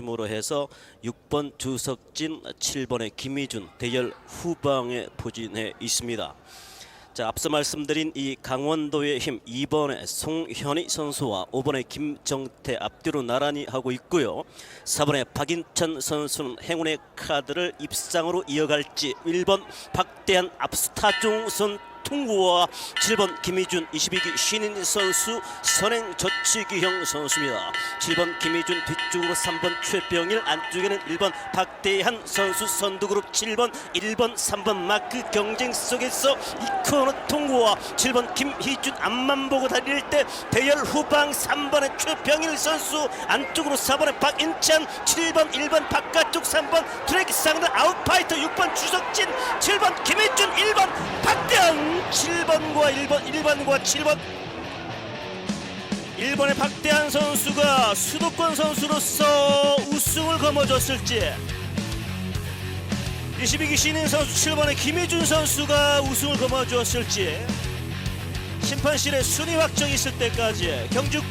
승점으로 해서 6번 주석진, 7번의 김희준 대열 후방에 포진해 있습니다. 자, 앞서 말씀드린 이 강원도의 힘 2번의 송현희 선수와 5번의 김정태 앞뒤로 나란히 하고 있고요. 4번의 박인천 선수는 행운의 카드를 입상으로 이어갈지 1번 박대한 압스타중 선 통구와 7번 김희준 22기 신인 선수 선행 저치기형 선수입니다. 7번 김희준 뒤쪽으로 3번 최병일 안쪽에는 1번 박대한 선수 선두그룹 7번 1번 3번 마크 경쟁 속에서 이 코너 통구와 7번 김희준 앞만 보고 달릴 때 대열 후방 3번의 최병일 선수 안쪽으로 4번의 박인찬 7번 1번 바깥쪽 3번 트랙 상대 아웃파이터 6번 주석진 7번 김희준 1번 박대한 7번과 1번 1번과 7번. 1번의 박대한 선수가 수도권 선수로서 우승을 거머쥐었을지. 22기 신인 선수 7번의 김희준 선수가 우승을 거머쥐었을지. 심판실에 순위 확정이 있을 때까지 경주